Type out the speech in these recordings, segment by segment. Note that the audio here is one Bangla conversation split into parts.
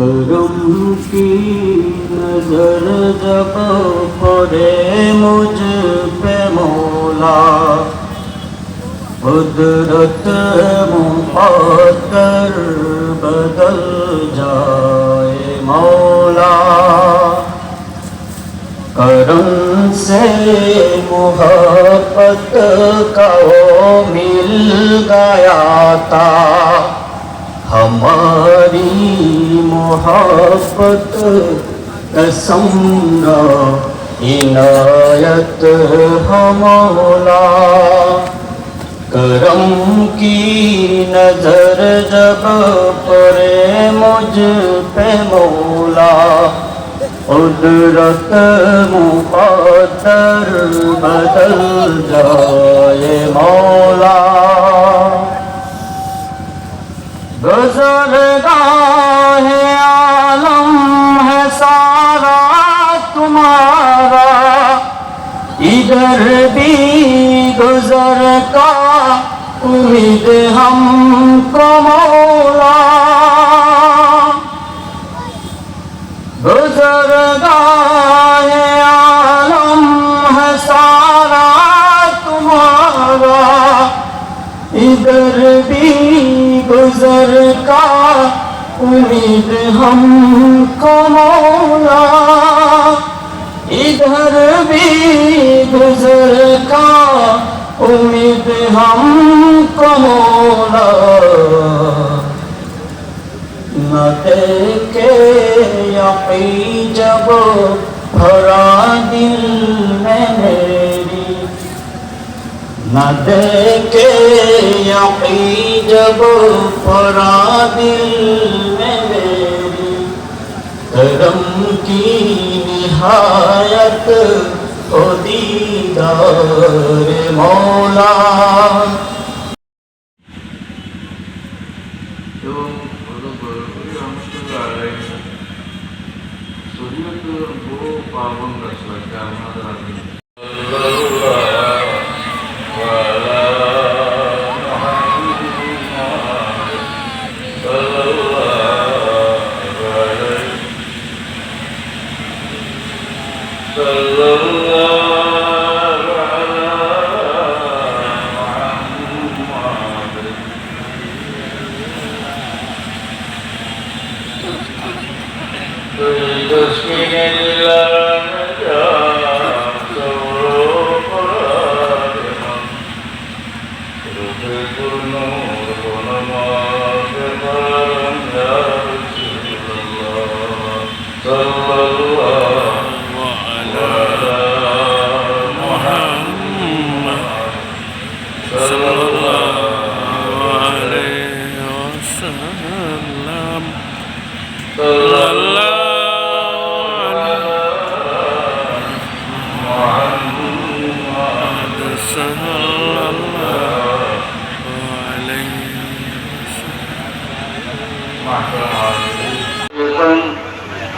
کرم کی نظر جب پڑے مجھ پہ مولا۔ قدرت مقدر بدل جائے مولا۔ کرم سے محبت کا وہ مل گیا تھا۔ ہمارا تاری محبت قسم عنایت ہمولا کرم کی نظر جب پڑے مجھ پہ مولا۔ قدرت مقدر بدل جائے مولا۔ इधर भी गुजर का उम्मीद हमको मौला गुजरगा है आलम है सारा तुम्हारा इधर भी गुजर का उम्मीद हमको मौला इधर भी गुजर का उम्मीद हमको मौला न देखे यकी जब भरा दिल में मेरी न देखे यकी जब भरा दिल में मेरी करम की निहायत ओ दीदार मौला। वो पावन रसला क्या हमारा صلى الله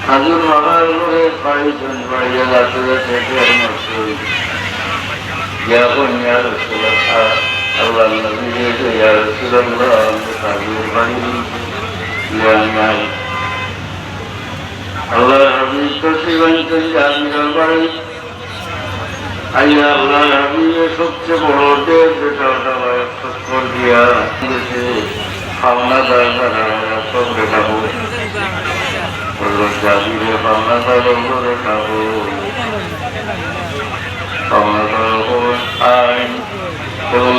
হাজুর মহানগরের কয়েকজন বাড়িয়া লাতুরে থেকে মসুর জ্ঞাপন ইয়া রসুল্লাহ আল্লাহ নবী ইয়া হাজুর বাড়ি ইয়া শিবান্ত জামির বাড়ি আইয়া আল্লাহ হাবিবের সবচেয়ে বড় দেশ যেটা ওটা করে দিয়া দেশে পাওনা দরকার সব দেখাবো জাতিরে পাওনা দরকার খাব। পাওনা দরকার আইন। কেবল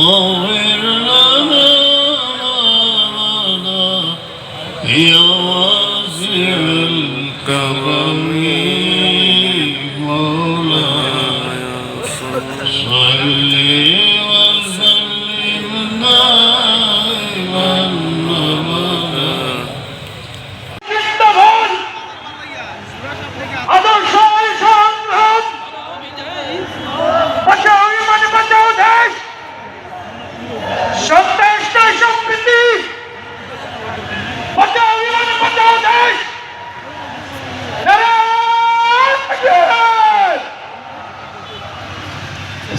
glory.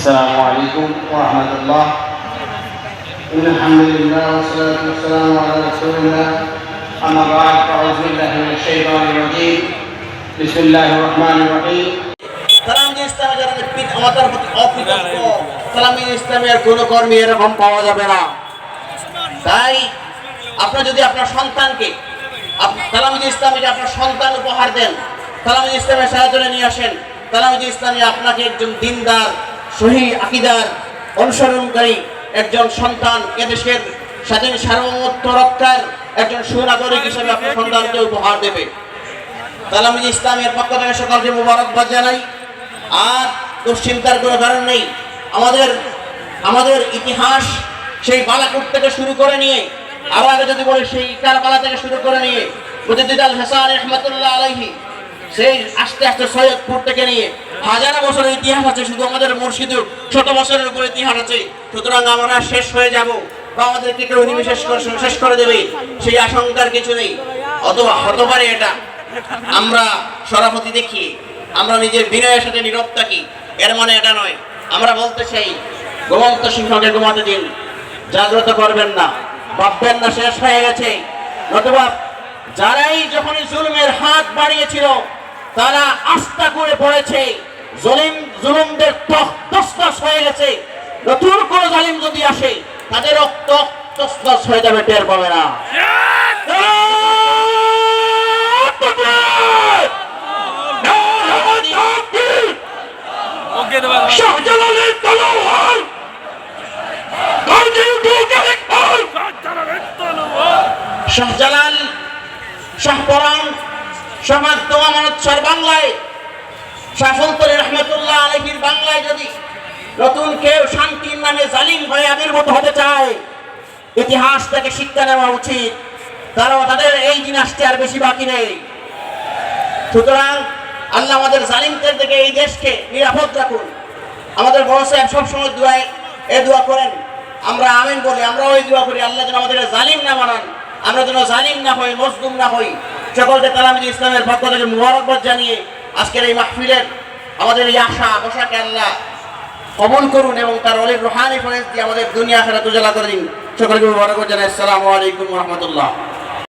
السلام عليكم ورحمة الله إن الحمد لله والصلاة والسلام على رسول الله أما بعد فأعوذ بالله من الشيطان الرجيم بسم الله الرحمن الرحيم সালামী ইসলামে যারা পিতা মাতার প্রতি অকৃতজ্ঞ সালামী ইসলামের কোনো কর্মী এরকম পাওয়া যাবে না তাই আপনার যদি আপনার সন্তানকে সালামী ইসলামীকে আপনার সন্তান উপহার দেন সালামী ইসলামের সাহায্য নিয়ে আসেন সালামী ইসলামী আপনাকে একজন দিনদার সহি আকিদার অনুসরণকারী একজন সন্তান এদেশের স্বাধীন সার্বভৌমত্ব রক্ষার একজন সুনাগরিক হিসেবে আপনার সন্তানকে উপহার দেবে। তালামিজ ইসলামের পক্ষ থেকে সকলকে মুবারকবাদ জানাই। আর দুশ্চিন্তার কোনো কারণ নেই। আমাদের আমাদের ইতিহাস সেই বালাকুট থেকে শুরু করে নিয়ে, আরও আগে যদি বলি সেই কারবালা থেকে শুরু করে নিয়ে, মুজিদ্দিদ আল হাসান রহমতুল্লাহ আলাইহি, সেই আস্তে আস্তে সৈয়দপুর থেকে নিয়ে হাজার বছরের ইতিহাস আছে, শুধু আমাদের মুর্শিদুর শত বছরের উপর ইতিহাস আছে। সুতরাং আমরা শেষ হয়ে যাব বা আমাদেরকে কেউ নিমেষে শেষ করে- দেবে, সেই আশঙ্কার কিছু নেই। অথবা হতে পারে এটা। আমরা সরাফতি দেখি, আমরা নিজের বিনয়ের সাথে নীরব থাকি, এর মানে এটা নয়। আমরা বলতে চাই, ঘুমন্ত সিংহকে ঘুমাতে দিন। জাগ্রত করবেন না, ভাববেন না, শেষ হয়ে গেছে। নতুবা যারাই যখনই জুলুমের হাত বাড়িয়েছিল, তারা আস্থা করে পড়েছে। জলিম জুলুমদের তস্তস হয়ে গেছে। নতুন কোন জালিম যদি আসে তাদের রক্ত তস্তস হয়ে যাবে টের পাবে না। শাহজালালের তলোয়ার। শাহজালাল শাহপরান সমাজ দোয়া মনোৎসর বাংলায় শাহফুলতরি রহমতুল্লাহ আলহির বাংলায় যদি নতুন কেউ শান্তির নামে জালিম হয়ে আবির্ভূত হতে চায়, ইতিহাস থেকে শিক্ষা নেওয়া উচিত। তারাও তাদের এই দিন আসতে আর বেশি বাকি নেই। সুতরাং আল্লাহ আমাদের জালিমদের থেকে এই দেশকে নিরাপদ রাখুন। আমাদের বড় সাহেব সবসময় দোয়ায়, এ দোয়া করেন, আমরা আমিন বলি আমরা ওই দোয়া করি, আল্লাহ যেন আমাদের জালিম না বানান, আমরা যেন জালিম না হই, মজলুম না হই। সকলকে তালামিদ ইসলামের পক্ষ থেকে মুবারকবাদ জানিয়ে আজকের এই মাহফিলের আমাদের এই আশা আশাকে আল্লাহ কবল করুন এবং তার অনেক রোহানি ফয়েজ দিয়ে আমাদের দুনিয়া খেলা তুজলা করে দিন। সকলকে বড় জানাই। আসসালামু আলাইকুম রহমতুল্লাহ।